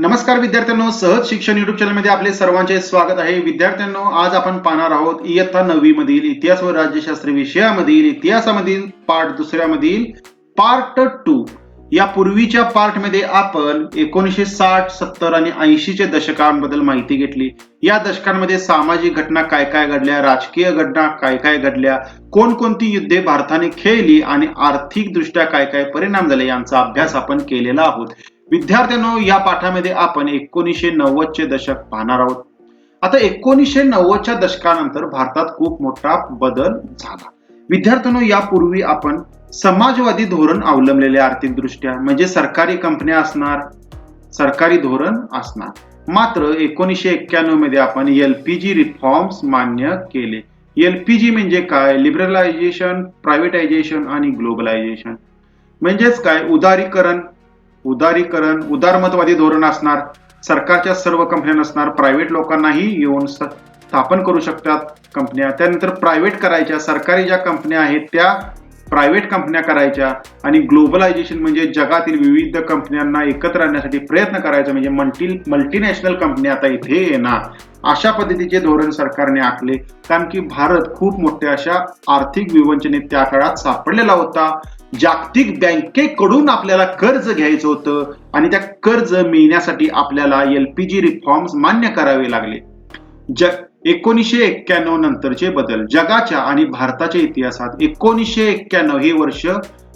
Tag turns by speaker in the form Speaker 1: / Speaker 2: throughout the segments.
Speaker 1: नमस्कार विद्यार्थ्यांनो सहज शिक्षण युट्यूब चॅनलमध्ये आपले सर्वांचे स्वागत आहे. विद्यार्थ्यांनो आज आपण पाहणार आहोत इयत्ता नववी मधील इतिहास व राज्यशास्त्र विषयामधील इतिहासामधील पार्ट दुसऱ्यामधील पार्ट टू या पूर्वीच्या पार्टमध्ये आपण एकोणीसशे साठ सत्तर आणि ऐंशीच्या दशकांबद्दल माहिती घेतली. या दशकांमध्ये सामाजिक घटना काय काय घडल्या राजकीय घटना काय काय घडल्या कोणकोणती युद्धे भारताने खेळली आणि आर्थिक दृष्ट्या काय काय परिणाम झाले यांचा अभ्यास आपण केलेला आहोत. विद्यार्थ्यांनो या पाठामध्ये आपण एकोणीसशे नव्वदचे दशक पाहणार आहोत. आता एकोणीसशे नव्वदच्या दशकानंतर भारतात खूप मोठा बदल झाला. विद्यार्थ्यांनो यापूर्वी आपण समाजवादी धोरण अवलंबलेले आर्थिक दृष्ट्या म्हणजे सरकारी कंपन्या असणार सरकारी धोरण असणार. मात्र एकोणीसशे एक्क्याण्णवमध्ये आपण एलपीजी रिफॉर्म्स मान्य केले. एलपीजी म्हणजे काय? लिबरलायझेशन प्रायव्हेटायझेशन आणि ग्लोबलायझेशन म्हणजेच काय? उदारीकरण. उदारीकरण उदारमतवादी धोरण असणार सरकारच्या सर्व कंपन्या नसणार प्रायव्हेट लोकांनाही येऊन स्थापन करू शकतात कंपन्या. त्यानंतर प्रायव्हेट करायच्या सरकारी ज्या कंपन्या आहेत त्या प्रायव्हेट कंपन्या करायच्या आणि ग्लोबलायझेशन म्हणजे जगातील विविध कंपन्यांना एकत्र आणण्यासाठी प्रयत्न करायचा म्हणजे मल्टी मल्टीनॅशनल कंपन्या आता इथे येणार. अशा पद्धतीचे धोरण सरकारने आखले. कारण की भारत खूप मोठ्या अशा आर्थिक विवंचनेत त्या काळात सापडलेला होता. जागतिक बँकेकडून आपल्याला कर्ज घ्यायचं होतं आणि त्या कर्ज मिळण्यासाठी आपल्याला एलपीजी रिफॉर्म्स मान्य करावे लागले. जग एकोणीसशे एक्क्याण्णव नंतरचे बदल. जगाच्या आणि भारताच्या इतिहासात एकोणीसशे एक्क्याण्णव हे वर्ष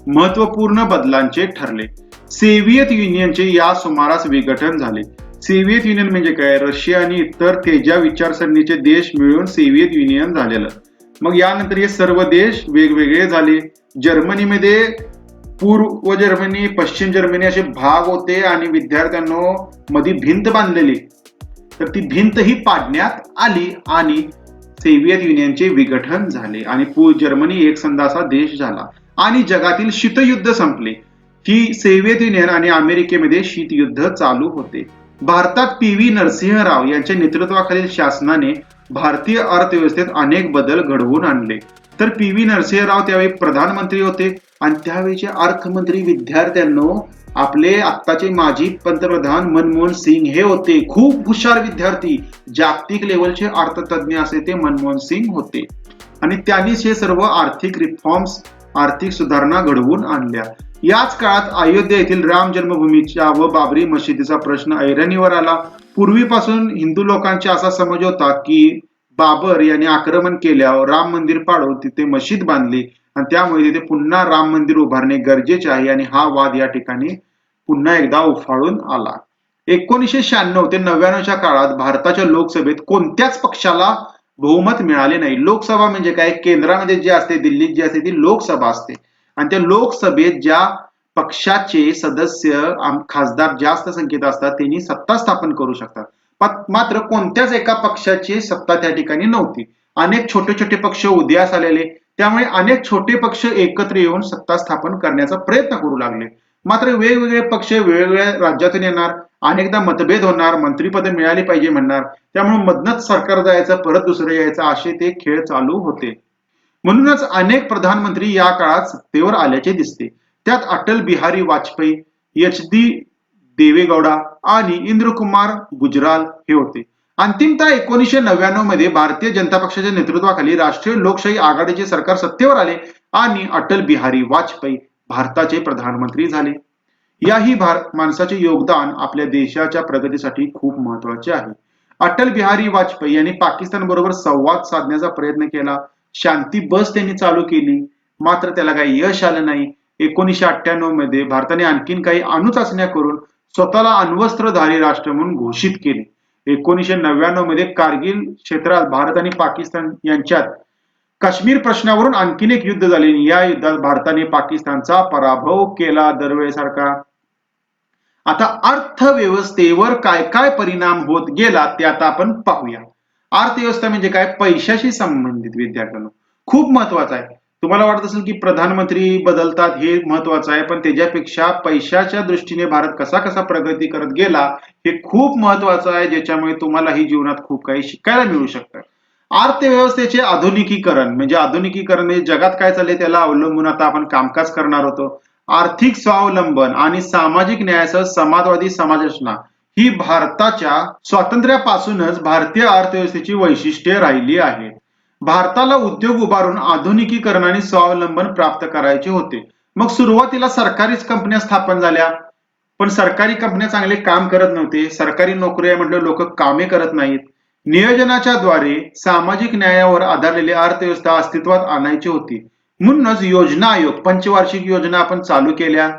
Speaker 1: महत्त्वपूर्ण बदलांचे ठरले. सेव्हिएत युनियनचे या सुमारास विघटन झाले. सेव्हिएत युनियन म्हणजे काय? रशिया आणि इतर तेजा विचारसरणीचे देश मिळून सेव्हिएत युनियन झालेलं. मग यानंतर हे सर्व देश वेगवेगळे झाले. जर्मनीमध्ये पूर्व जर्मनी पश्चिम जर्मनी असे भाग होते आणि विद्यार्थ्यांना मध्ये भिंत बांधलेली. तर ती भिंत ही पाडण्यात आली आणि सोव्हिएत युनियनचे विघटन झाले आणि पू जर्मनी एक संघाचा देश झाला. आणि जगातील शीतयुद्ध संपले. ही सोव्हिएत युनियन आणि अमेरिकेमध्ये शीतयुद्ध चालू होते. भारतात पी व्ही नरसिंहराव यांच्या नेतृत्वाखालील शासनाने भारतीय अर्थव्यवस्थेत अनेक बदल घडवून आणले. तर पी. व्ही. नरसिंहराव त्यावेळी प्रधानमंत्री होते आणि त्यावेळीचे अर्थमंत्री विद्यार्थ्यांनो आपले आत्ताचे माजी पंतप्रधान मनमोहन सिंग हे होते. खूप हुशार विद्यार्थी. जागतिक लेवलचे अर्थतज्ञ असे ते मनमोहन सिंग होते. आणि त्यांनीच हे सर्व आर्थिक रिफॉर्म्स आर्थिक सुधारणा घडवून आणल्या. याच काळात अयोध्या येथील राम जन्मभूमीच्या व बाबरी मशिदीचा प्रश्न ऐरणीवर आला. पूर्वीपासून हिंदू लोकांचा असा समज होता की बाबर यांनी आक्रमण केल्यावर राम मंदिर पाडून तिथे मशीद बांधली आणि त्यामुळे तिथे पुन्हा राम मंदिर उभारणे गरजेचे आहे आणि हा वाद या ठिकाणी पुन्हा एकदा उफाळून आला. एकोणीसशे शहाण्णव ते नव्याण्णवच्या काळात भारताच्या लोकसभेत कोणत्याच पक्षाला बहुमत मिळाले नाही. लोकसभा म्हणजे काय? केंद्रामध्ये जे असते दिल्लीत जी असते ती लोकसभा असते. आणि त्या लोकसभेत ज्या पक्षाचे सदस्य खासदार जास्त संख्येत असतात त्यांनी सत्ता स्थापन करू शकतात. मात्र कोणत्याच एका पक्षाची सत्ता त्या ठिकाणी नव्हती. अनेक छोटे छोटे पक्ष उदयास आलेले त्यामुळे अनेक छोटे पक्ष एकत्र येऊन सत्ता स्थापन करण्याचा प्रयत्न करू लागले. मात्र वेगवेगळे पक्ष वेगवेगळ्या राज्यातून येणार अनेकदा मतभेद होणार मंत्रीपद मिळाली पाहिजे म्हणणार त्यामुळे मधनच सरकार जायचं परत दुसरं यायचं असे ते खेळ चालू होते. म्हणूनच अनेक प्रधानमंत्री या काळात सत्तेवर आल्याचे दिसते. त्यात अटल बिहारी वाजपेयी एच डी देवेगौडा आणि इंद्रकुमार गुजराल हे होते. अंतिमतः एकोणीसशे नव्याण्णवमध्ये भारतीय जनता पक्षाच्या नेतृत्वाखाली राष्ट्रीय लोकशाही आघाडीचे सरकार सत्तेवर आले आणि अटल बिहारी वाजपेयी भारताचे प्रधानमंत्री झाले. याही भार माणसाचे योगदान आपल्या देशाच्या प्रगतीसाठी खूप महत्त्वाचे आहे. अटल बिहारी वाजपेयी यांनी पाकिस्तान बरोबर संवाद साधण्याचा प्रयत्न केला. शांती बस त्यांनी चालू केली. मात्र त्याला काही यश आलं नाही. एकोणीसशे अठ्ठ्याण्णवमध्ये भारताने आणखीन काही अणुचाचण्या करून स्वतःला अण्वस्त्रधारी राष्ट्र म्हणून घोषित केले. एकोणीसशे नव्याण्णवमध्ये कारगिल क्षेत्रात भारत आणि पाकिस्तान यांच्यात काश्मीर प्रश्नावरून आणखीन एक युद्ध झाले या युद्धात भारताने पाकिस्तानचा पराभव केला दरवेळेसारखा. आता अर्थव्यवस्थेवर काय काय परिणाम होत गेला ते आता आपण पाहूया. अर्थव्यवस्था म्हणजे काय? पैशाशी संबंधित विद्यार्थ्यांनो. खूप महत्वाचं आहे. तुम्हाला वाटत असेल की प्रधानमंत्री बदलतात हे महत्वाचं आहे पण त्याच्यापेक्षा पैशाच्या दृष्टीने भारत कसा कसा प्रगती करत गेला हे खूप महत्वाचं आहे ज्याच्यामुळे तुम्हालाही जीवनात खूप काही शिकायला मिळू शकतं. अर्थव्यवस्थेचे आधुनिकीकरण म्हणजे आधुनिकीकरण हे जगात काय चाललंय त्याला अवलंबून आता आपण कामकाज करणार होतो. आर्थिक स्वावलंबन आणि सामाजिक न्यायासह समाजवादी समाजरचना ही भारताच्या स्वातंत्र्यापासूनच भारतीय अर्थव्यवस्थेची वैशिष्ट्ये राहिली आहेत. भारताला उद्योग उभारून आधुनिकीकरण आणि स्वावलंबन प्राप्त करायचे होते. मग सुरुवातीला सरकारीच कंपन्या स्थापन झाल्या. पण सरकारी कंपन्या चांगले काम करत नव्हते. सरकारी नोकऱ्या म्हटलं लोक कामे करत नाहीत. नियोजनाच्या द्वारे सामाजिक न्यायावर आधारलेली अर्थव्यवस्था अस्तित्वात आणायची होती. म्हणूनच योजना आयोग पंचवार्षिक योजना आपण चालू केल्या.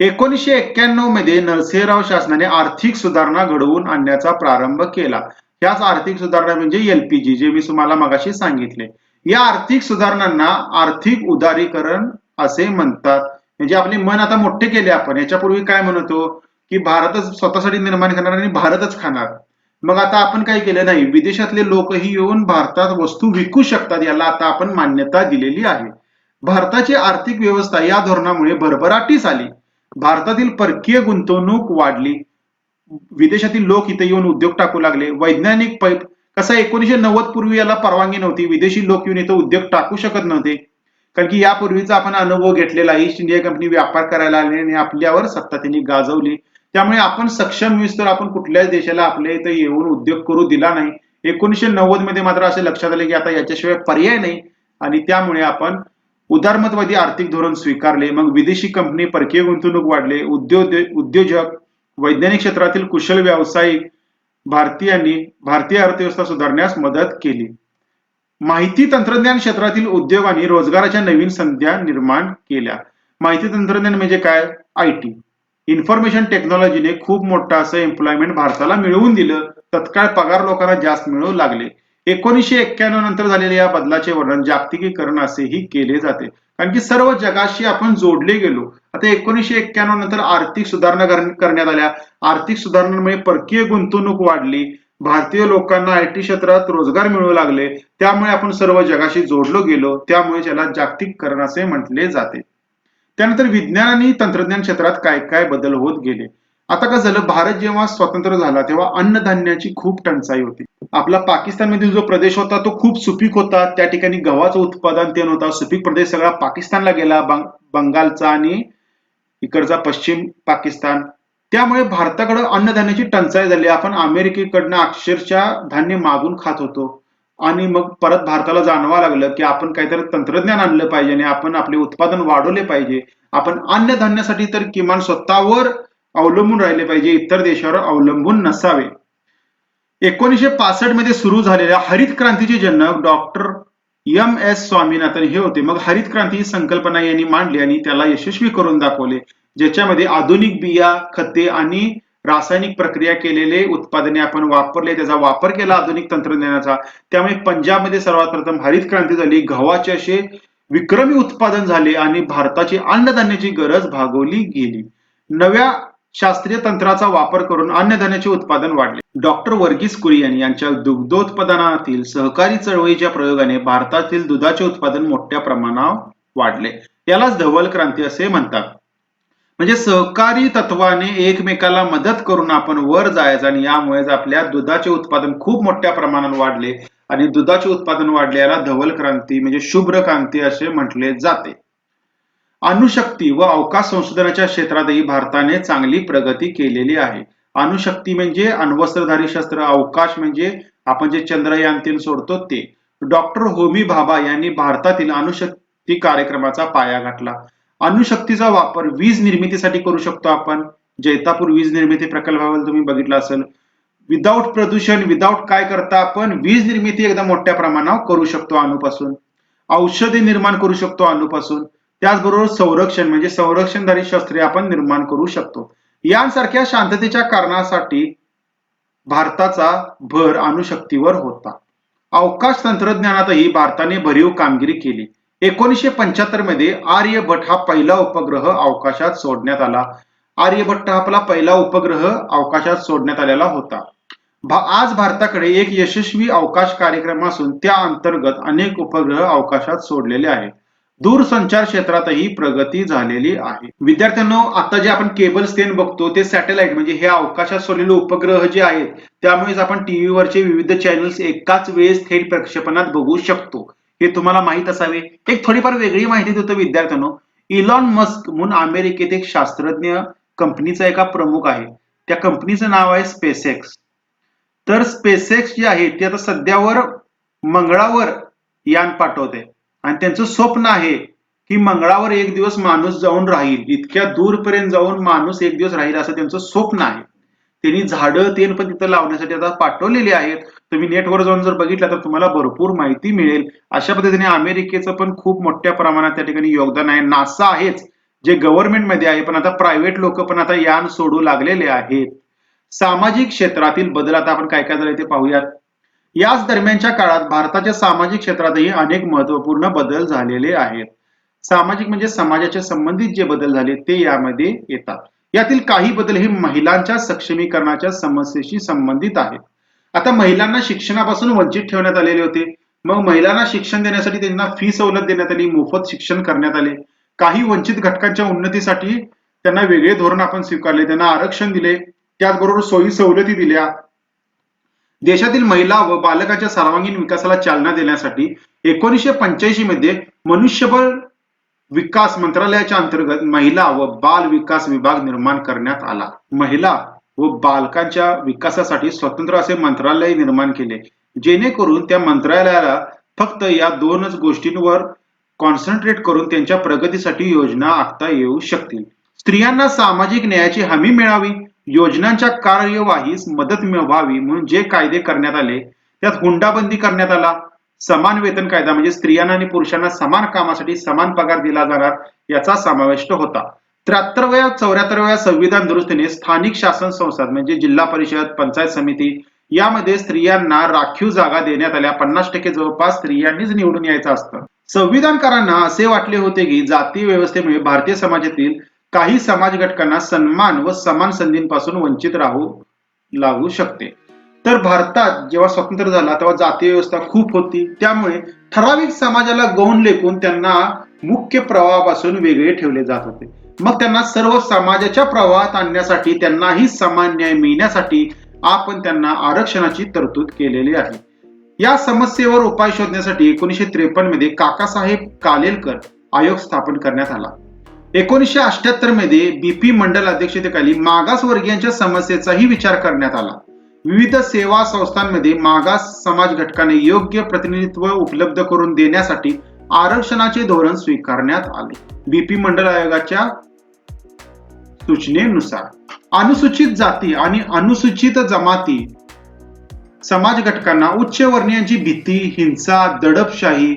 Speaker 1: एकोणीसशे एक्क्याण्णवमध्ये नरसिंहराव शासनाने आर्थिक सुधारणा घडवून आणण्याचा प्रारंभ केला. याच आर्थिक सुधारणा म्हणजे एलपीजी जे मी तुम्हाला मगाशी सांगितले. या आर्थिक सुधारणांना आर्थिक उदारीकरण असे म्हणतात. म्हणजे आपले मन आता मोठे केले आपण. याच्यापूर्वी काय म्हणतो की भारतच स्वतःसाठी निर्माण करणार आणि भारतच खाणार. मग आता आपण काय केलं? नाही विदेशातले लोकही येऊन भारतात वस्तू विकू शकतात याला आता आपण मान्यता दिलेली आहे. भारताची आर्थिक व्यवस्था या धोरणामुळे भरभराटीस आली. भारतातील परकीय गुंतवणूक वाढली. विदेशातील लोक इथे येऊन उद्योग टाकू लागले. वैज्ञानिक पैप कसा एकोणीशे नव्वद पूर्वी याला परवानगी नव्हती विदेशी लोक येऊन इथं उद्योग टाकू शकत नव्हते. कारण की यापूर्वीचा आपण अनुभव घेतलेला ईस्ट इंडिया कंपनी व्यापार करायला आली आणि आपल्यावर सत्ता त्यांनी गाजवली. त्यामुळे आपण सक्षम तर आपण कुठल्याच देशाला आपल्या इथं येऊन उद्योग करू दिला नाही. एकोणीशे नव्वदमध्ये मात्र असे लक्षात आले की आता याच्याशिवाय पर्याय नाही. आणि त्यामुळे आपण उदारमतवादी आर्थिक धोरण स्वीकारले मग विदेशी कंपनी परकीय गुंतवणूक वाढले उद्योग उद्योजक वैज्ञानिक क्षेत्रातील कुशल व्यावसायिक भारतीयांनी भारतीय अर्थव्यवस्था सुधारण्यास मदत केली. माहिती तंत्रज्ञान क्षेत्रातील उद्योगांनी रोजगाराच्या नवीन संध्या निर्माण केल्या. माहिती तंत्रज्ञान म्हणजे काय? I T. इन्फॉर्मेशन टेक्नॉलॉजीने खूप मोठं असं एम्प्लॉयमेंट भारताला मिळवून दिलं. तत्काळ पगार लोकांना जास्त मिळू लागले. एकोणीसशे एक्क्याण्णव नंतर झालेल्या या बदलाचे वर्णन जागतिकीकरण असेही केले जाते. कारण की सर्व जगाशी आपण जोडले गेलो. आता एकोणीसशे एक्क्याण्णव नंतर आर्थिक सुधारणा करण्यात आल्या. आर्थिक सुधारणांमुळे परकीय गुंतवणूक वाढली. भारतीय लोकांना आय टी क्षेत्रात रोजगार मिळू लागले. त्यामुळे आपण सर्व जगाशी जोडलो गेलो. त्यामुळे त्याला जागतिककरण असे म्हटले जाते. त्यानंतर विज्ञान आणि तंत्रज्ञान क्षेत्रात काय काय बदल होत गेले? आता काय झालं भारत जेव्हा स्वतंत्र झाला तेव्हा अन्नधान्याची खूप टंचाई होती. आपला पाकिस्तान मधील जो प्रदेश होता तो खूप सुपीक होता. त्या ठिकाणी गव्हाचं उत्पादन ते होता. सुपीक प्रदेश सगळा पाकिस्तानला गेला बंगालचा आणि इकडचा पश्चिम पाकिस्तान. त्यामुळे भारताकडे अन्नधान्याची टंचाई झाली. आपण अमेरिकेकडनं अक्षरशः धान्य मागून खात होतो. आणि मग परत भारताला जाणवा लागलं की आपण काहीतरी तंत्रज्ञान आणलं पाहिजे आणि आपण आपले उत्पादन वाढवले पाहिजे. आपण अन्नधान्यासाठी तर किमान स्वतःवर अवलंबून राहिले पाहिजे. इतर देशावर अवलंबून नसावे. एकोणीसशे पासष्टमध्ये सुरू झालेल्या हरित क्रांतीचे जनक डॉक्टर एम एस स्वामीनाथन हे होते. मग हरित क्रांती ही संकल्पना यांनी मांडली आणि त्याला यशस्वी करून दाखवले. ज्याच्यामध्ये आधुनिक बिया खते आणि रासायनिक प्रक्रिया केलेले उत्पादने आपण वापरले. त्याचा वापर केला आधुनिक तंत्रज्ञानाचा. त्यामुळे पंजाबमध्ये सर्वात प्रथम हरित क्रांती झाली. गव्हाचे असे विक्रमी उत्पादन झाले आणि भारताची अन्नधान्याची गरज भागवली गेली. नव्या शास्त्रीय तंत्राचा वापर करून अन्नधान्याचे उत्पादन वाढले. डॉक्टर वर्गीस कुरियन यांच्या दुग्धोत्पादनातील सहकारी चळवळीच्या प्रयोगाने भारतातील दुधाचे उत्पादन मोठ्या प्रमाणावर वाढले. यालाच धवल क्रांती असे म्हणतात. म्हणजे सहकारी तत्वाने एकमेकाला मदत करून आपण वर जायचं आणि यामुळेच आपल्या दुधाचे उत्पादन खूप मोठ्या प्रमाणात वाढले आणि दुधाचे उत्पादन वाढले याला धवल क्रांती म्हणजे शुभ्र क्रांती असे म्हटले जाते. अणुशक्ती व अवकाश संशोधनाच्या क्षेत्रातही भारताने चांगली प्रगती केलेली आहे. अणुशक्ती म्हणजे अण्वस्त्रधारी शस्त्र अवकाश म्हणजे आपण जे चंद्रयान तीन सोडतो ते. डॉक्टर होमी भाभा यांनी भारतातील अणुशक्ती कार्यक्रमाचा पाया घातला अणुशक्तीचा वापर वीज निर्मितीसाठी करू शकतो आपण. जैतापूर वीज निर्मिती प्रकल्पाबद्दल तुम्ही बघितलं असेल. विदाऊट प्रदूषण विदाऊट काय करता आपण वीज निर्मिती एकदम मोठ्या प्रमाणावर करू शकतो अणुपासून. औषधे निर्माण करू शकतो अणुपासून. त्याचबरोबर संरक्षण म्हणजे संरक्षणधारी शस्त्रे आपण निर्माण करू शकतो. यांसारख्या शांततेच्या कारणासाठी भारताचा भर अणुशक्तीवर होता. अवकाश तंत्रज्ञानातही भारताने भरीव कामगिरी केली. एकोणीसशे पंच्याहत्तरमध्ये आर्यभट हा पहिला उपग्रह अवकाशात सोडण्यात आला. आर्यभट्ट हा आपला पहिला उपग्रह अवकाशात सोडण्यात आलेला होता. आज भारताकडे एक यशस्वी अवकाश कार्यक्रम असून त्या अंतर्गत अनेक उपग्रह अवकाशात सोडलेले आहेत. दूरसंचार क्षेत्रातही प्रगती झालेली आहे. विद्यार्थ्यांनो आता जे आपण केबल स्टेन बघतो ते सॅटेलाइट म्हणजे हे अवकाशात सोडलेले उपग्रह जे आहेत त्यामुळेच आपण टीव्हीवरचे विविध चॅनल्स एकाच वेळेस थेट प्रक्षेपणात बघू शकतो. हे तुम्हाला माहीत असावे. एक थोडीफार वेगळी माहिती देतो विद्यार्थ्यांनो. इलॉन मस्क म्हणून अमेरिकेत एक शास्त्रज्ञ कंपनीचा एका प्रमुख आहे. त्या कंपनीचं नाव आहे स्पेसएक्स. तर स्पेसएक्स जे आहे ते आता सध्यावर मंगळावर यान पाठवते. आणि त्यांचं स्वप्न आहे की मंगळावर एक दिवस माणूस जाऊन राहील. इतक्या दूरपर्यंत जाऊन माणूस एक दिवस राहील असं त्यांचं स्वप्न आहे. त्यांनी झाडं तेल पण तिथं लावण्यासाठी आता पाठवलेली आहेत. तुम्ही नेटवर जाऊन जर बघितलं तर तुम्हाला भरपूर माहिती मिळेल. अशा पद्धतीने अमेरिकेचं पण खूप मोठ्या प्रमाणात त्या ठिकाणी योगदान आहे. नासा आहेच जे गव्हर्नमेंटमध्ये आहे पण आता प्रायव्हेट लोक पण आता यान सोडू लागलेले आहेत. सामाजिक क्षेत्रातील बदल आता आपण काय काय झाले ते पाहूयात. याच दरम्यानच्या काळात भारताच्या सामाजिक क्षेत्रातही अनेक महत्त्वपूर्ण बदल झालेले आहेत. सामाजिक म्हणजे समाजाच्या संबंधित जे बदल झाले ते यामध्ये येतात. यातील काही बदल हे महिलांच्या सक्षमीकरणाच्या समस्येशी संबंधित आहेत. आता महिलांना शिक्षणापासून वंचित ठेवण्यात आलेले होते. मग महिलांना शिक्षण देण्यासाठी त्यांना फी सवलत देण्यात आली मोफत शिक्षण करण्यात आले. काही वंचित घटकांच्या उन्नतीसाठी त्यांना वेगळे धोरण आपण स्वीकारले त्यांना आरक्षण दिले. त्याचबरोबर सोयी सवलती दिल्या. देशातील महिला व बालकाच्या सर्वांगीण विकासाला चालना देण्यासाठी एकोणीसशे पंच्याऐंशी मध्ये मनुष्यबळ विकास मंत्रालयाच्या अंतर्गत महिला व बाल विकास विभाग निर्माण करण्यात आला. महिला व बालकांच्या विकासासाठी स्वतंत्र असे मंत्रालय निर्माण केले जेणेकरून त्या मंत्रालयाला फक्त या दोनच गोष्टींवर कॉन्सन्ट्रेट करून त्यांच्या प्रगतीसाठी योजना आखता येऊ शकतील. स्त्रियांना सामाजिक न्यायाची हमी मिळावी योजनांच्या कार्यवाहीस मदत मिळवावी म्हणून जे कायदे करण्यात आले त्यात हुंडाबंदी करण्यात आला समान वेतन कायदा म्हणजे स्त्रियांना आणि पुरुषांना समान कामासाठी समान पगार दिला जाणार याचा समावेश होता. त्र्याहत्तरव्या चौऱ्याहत्तरव्या संविधान दुरुस्तीने स्थानिक शासन संस्था म्हणजे जिल्हा परिषद पंचायत समिती यामध्ये स्त्रियांना राखीव जागा देण्यात आल्या. पन्नास टक्के जवळपास स्त्रियांनीच निवडून यायचं असतं. संविधानकारांना असे वाटले होते की जातीय व्यवस्थेमुळे भारतीय समाजातील काही समाज घटकांना सन्मान व समान संधींपासून वंचित राहू लागू शकते. तर भारतात जेव्हा स्वातंत्र्य झाला तेव्हा जातीय व्यवस्था खूप होती. त्यामुळे ठराविक समाजाला गौण लेखून त्यांना मुख्य प्रवाहापासून वेगळे ठेवले जात होते. मग त्यांना सर्व समाजाच्या प्रवाहात आणण्यासाठी त्यांनाही समान न्याय मिळण्यासाठी आपण त्यांना आरक्षणाची तरतूद केलेली आहे. या समस्येवर उपाय शोधण्यासाठी एकोणीसशे त्रेपन्नमध्ये काकासाहेब कालेलकर आयोग स्थापन करण्यात आला. एकोणीसशे अठ्याहत्तरमध्ये बीपी मंडल अध्यक्षतेखाली मागासवर्गीयांच्या समस्येचाही विचार करण्यात आला. विविध सेवा संस्थांमध्ये मागास समाज घटकाने योग्य प्रतिनिधित्व उपलब्ध करून देण्यासाठी आरक्षणाचे धोरण स्वीकारण्यात आले. बीपी मंडल आयोगाच्या सूचनेनुसार अनुसूचित जाती आणि अनुसूचित जमाती समाज घटकांना उच्च वर्णीयांची भीती हिंसा दडपशाही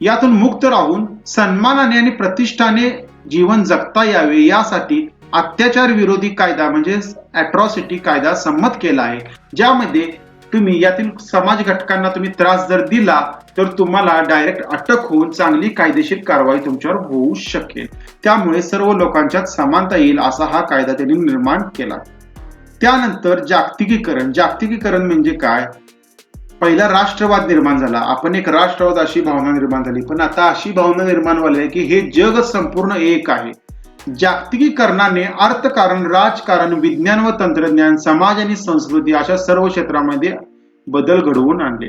Speaker 1: यातून मुक्त राहून सन्मानाने आणि प्रतिष्ठाने जीवन जगता यावे यासाठी अत्याचार विरोधी कायदा म्हणजे अॅट्रॉसिटी कायदा संमत केला आहे. ज्यामध्ये तुम्ही यातील समाज घटकांना तुम्ही त्रास जर दिला तर तुम्हाला डायरेक्ट अटक होऊन चांगली कायदेशीर कारवाई तुमच्यावर होऊ शकेल. त्यामुळे सर्व लोकांच्यात समानता येईल असा हा कायदा त्यांनी निर्माण केला. त्यानंतर जागतिकीकरण. जागतिकीकरण म्हणजे काय? पहिला राष्ट्रवाद निर्माण झाला. आपण एक राष्ट्रवाद अशी भावना निर्माण झाली. पण आता अशी भावना निर्माण झाली आहे की हे जग संपूर्ण एक आहे. जागतिकीकरणाने अर्थकारण राजकारण विज्ञान व तंत्रज्ञान समाज आणि संस्कृती अशा सर्व क्षेत्रामध्ये बदल घडवून आणले.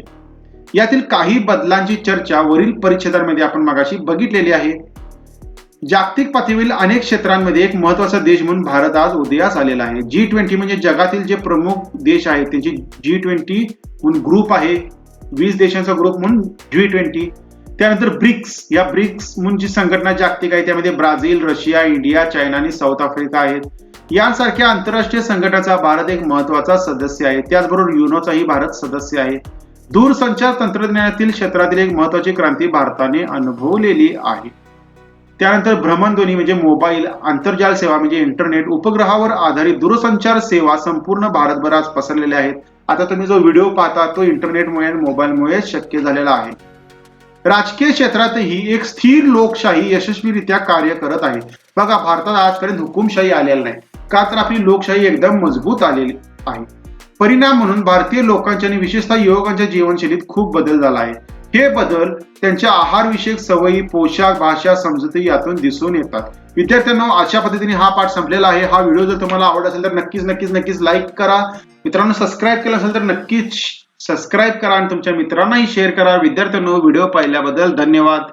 Speaker 1: यातील काही बदलांची चर्चा वरील परिच्छेदांमध्ये आपण मगाशी बघितलेली आहे. जागतिक पातळीवरील अनेक क्षेत्रांमध्ये एक महत्त्वाचा देश म्हणून भारत आज उदयास आलेला आहे. जी ट्वेंटी म्हणजे जगातील जे प्रमुख देश आहेत त्यांची जी ट्वेंटी म्हणून ग्रुप आहे. वीस देशांचा ग्रुप म्हणून जी ट्वेंटी त्यानंतर ब्रिक्स या ब्रिक्स म्हणून जी संघटना जागतिक आहे. त्यामध्ये ब्राझील रशिया इंडिया चायना आणि साऊथ आफ्रिका आहेत. यांसारख्या आंतरराष्ट्रीय संघटनाचा भारत एक महत्त्वाचा सदस्य आहे. त्याचबरोबर युनोचाही भारत सदस्य आहे. दूरसंचार तंत्रज्ञानातील क्षेत्रातील एक महत्वाची क्रांती भारताने अनुभवलेली आहे. त्यानंतर भ्रमणध्वनी म्हणजे मोबाईल आंतरजाल सेवा म्हणजे इंटरनेट उपग्रहावर आधारित दूरसंचार सेवा संपूर्ण भारतभर आज पसरलेल्या आहेत. आता तुम्ही जो व्हिडिओ पाहता तो इंटरनेटमुळे आणि मोबाईलमुळे शक्य झालेला आहे. राजकीय क्षेत्रातही एक स्थिर लोकशाही यशस्वीरित्या कार्य करत आहे. बघा भारतात आजपर्यंत हुकुमशाही आलेला नाही. का तर आपली लोकशाही एकदम मजबूत आलेली आहे. परिणाम म्हणून भारतीय लोकांच्या आणि विशेषतः युवकांच्या जीवनशैलीत खूप बदल झाला आहे. हे बदल त्यांच्या आहारविषयक सवयी पोशाख भाषा समजुती यातून दिसून येतात. विद्यार्थ्यांना अशा पद्धतीने हा पाठ संपलेला आहे. हा व्हिडिओ जर तुम्हाला आवडत असेल तर नक्कीच नक्कीच नक्कीच लाईक करा. मित्रांनो सबस्क्राईब केलं असेल तर नक्कीच सबस्क्राईब करा आणि तुमच्या मित्रांनाही शेअर करा. विद्यार्थ्यांनो व्हिडिओ पाहिल्याबद्दल धन्यवाद.